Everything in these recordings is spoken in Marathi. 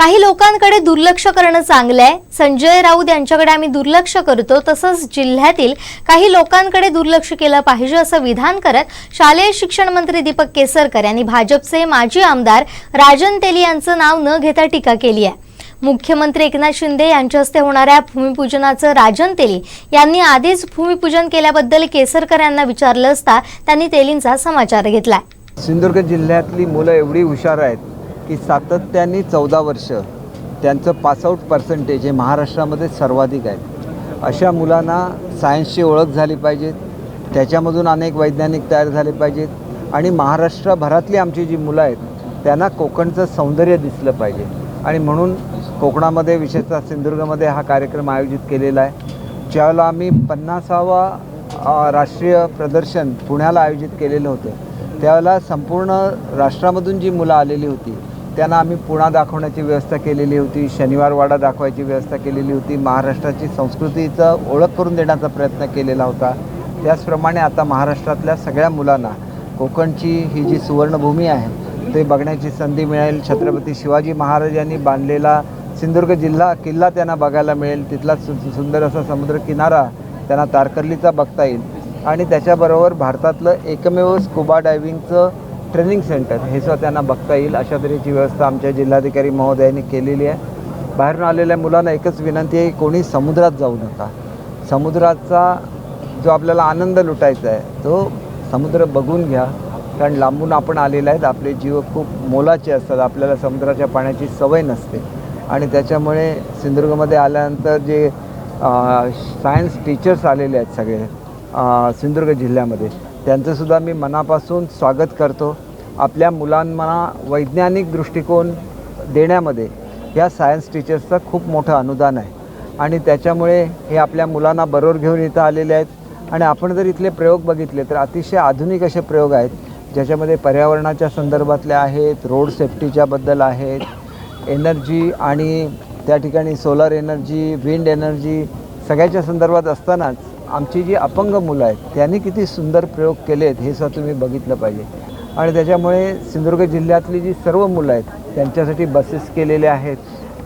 काही लोकांकडे दुर्लक्ष करणं चांगलं आहे संजय राऊत यांच्याकडे आम्ही दुर्लक्ष करतो. तसंच जिल्ह्यातील काही लोकांकडे दुर्लक्ष केलं पाहिजे असं विधान करत शालेय शिक्षण मंत्री दीपक केसरकर यांनी भाजपचे माजी आमदार राजन तेली यांचं नाव न घेता टीका केली आहे. मुख्यमंत्री एकनाथ शिंदे यांच्या हस्ते होणाऱ्या भूमिपूजनाचं राजन तेली यांनी आधीच भूमिपूजन केल्याबद्दल केसरकर यांना विचारलं असता त्यांनी तेलींचा समाचार घेतलाय. सिंधुदुर्ग जिल्ह्यातली मुलं एवढी हुशार आहेत. की सातत्याने चौदा वर्ष त्यांचं पासआउट पर्सेंटेज हे महाराष्ट्रामध्ये सर्वाधिक आहे. अशा मुलांना सायन्सची ओळख झाली पाहिजे त्याच्यामधून अनेक वैज्ञानिक तयार झाले पाहिजेत. आणि महाराष्ट्रभरातली आमची जी मुलं आहेत त्यांना कोकणचं सौंदर्य दिसलं पाहिजे. आणि म्हणून कोकणामध्ये विशेषतः सिंधुदुर्गमध्ये हा कार्यक्रम आयोजित केलेला आहे. ज्यावेळेला आम्ही पन्नासावा राष्ट्रीय प्रदर्शन पुण्याला आयोजित केलेलं होतं. त्यावेळेला संपूर्ण राष्ट्रामधून जी मुलं आलेली होती त्यांना आम्ही पुणा दाखवण्याची व्यवस्था केलेली होती शनिवारवाडा दाखवायची व्यवस्था केलेली होती महाराष्ट्राची संस्कृतीचा ओळख करून देण्याचा प्रयत्न केलेला होता. त्याचप्रमाणे आता महाराष्ट्रातल्या सगळ्या मुलांना कोकणची ही जी सुवर्णभूमी आहे ते बघण्याची संधी मिळेल. छत्रपती शिवाजी महाराज यांनी बांधलेला सिंधुदुर्ग जिल्हा किल्ला त्यांना बघायला मिळेल. तिथला सु सुंदर असा समुद्र किनारा त्यांना तारकर्लीचा बघता येईल. आणि त्याच्याबरोबर भारतातलं एकमेव स्कुबा डायव्हिंगचं ट्रेनिंग सेंटर. हे सुद्धा त्यांना बघता येईल. अशा तऱ्हेची व्यवस्था आमच्या जिल्हाधिकारी महोदयांनी केलेली आहे. बाहेरून आलेल्या मुलांना एकच विनंती आहे की कोणी समुद्रात जाऊ नका. समुद्राचा जो आपल्याला आनंद लुटायचा आहे तो समुद्र बघून घ्या. कारण लांबून आपण आलेले आहेत आपले जीव खूप मोलाचे असतात. आपल्याला समुद्राच्या पाण्याची सवय नसते. आणि त्याच्यामुळे सिंधुदुर्गमध्ये आल्यानंतर जे सायन्स टीचर्स आलेले आहेत सगळे सिंधुदुर्ग जिल्ह्यामध्ये त्यांचंसुद्धा मी मनापासून स्वागत करतो. आपल्या मुलांना वैज्ञानिक दृष्टिकोन देण्यामध्ये या सायन्स टीचर्सचं खूप मोठं अनुदान आहे. आणि त्याच्यामुळे हे आपल्या मुलांना बरोबर घेऊन इथं आलेले आहेत. आणि आपण जर इथले प्रयोग बघितले तर अतिशय आधुनिक असे प्रयोग आहेत ज्याच्यामध्ये पर्यावरणाच्या संदर्भातले आहेत रोड सेफ्टीच्याबद्दल आहेत एनर्जी आणि त्या ठिकाणी सोलर एनर्जी विंड एनर्जी सगळ्याच्या संदर्भात असतानाच आमची जी अपंग मुलं आहेत त्यांनी किती सुंदर प्रयोग केले आहेत हे सुद्धा तुम्ही बघितलं पाहिजे. आणि त्याच्यामुळे सिंधुदुर्ग जिल्ह्यातली जी सर्व मुलं आहेत त्यांच्यासाठी बसेस केलेले आहेत.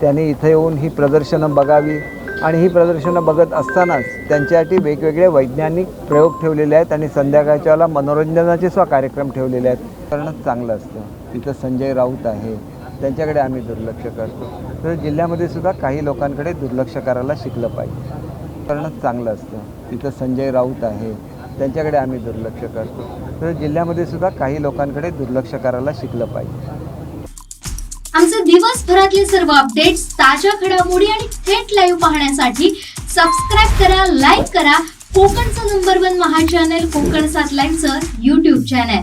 त्यांनी इथं येऊन ही प्रदर्शनं बघावी. आणि ही प्रदर्शनं बघत असतानाच त्यांच्यासाठी वेगवेगळे वैज्ञानिक प्रयोग ठेवलेले आहेत आणि संध्याकाळच्या मनोरंजनाचे सुद्धा कार्यक्रम ठेवलेले आहेत. करणंच चांगलं असतं. तिथं संजय राऊत आहे. त्यांच्याकडे आम्ही दुर्लक्ष करतो. तर जिल्ह्यामध्ये सुद्धा काही लोकांकडे दुर्लक्ष करायला शिकलं पाहिजे. करणं चांगलं असतं. तिथं संजय राऊत आहे. त्यांच्याकडे आम्ही दुर्लक्ष करतो. तर जिल्ह्यामध्ये सुद्धा काही लोकांकडे दुर्लक्ष करायला शिकलं पाहिजे. आमचे दिवसभरातले सर्व अपडेट्स ताज्या घडामोडी आणि थेट लाईव्ह पाहण्यासाठी सबस्क्राईब करा लाईक करा. कोकणचं नंबर वन महा चॅनल कोकण सात लाईनचं युट्यूब चॅनल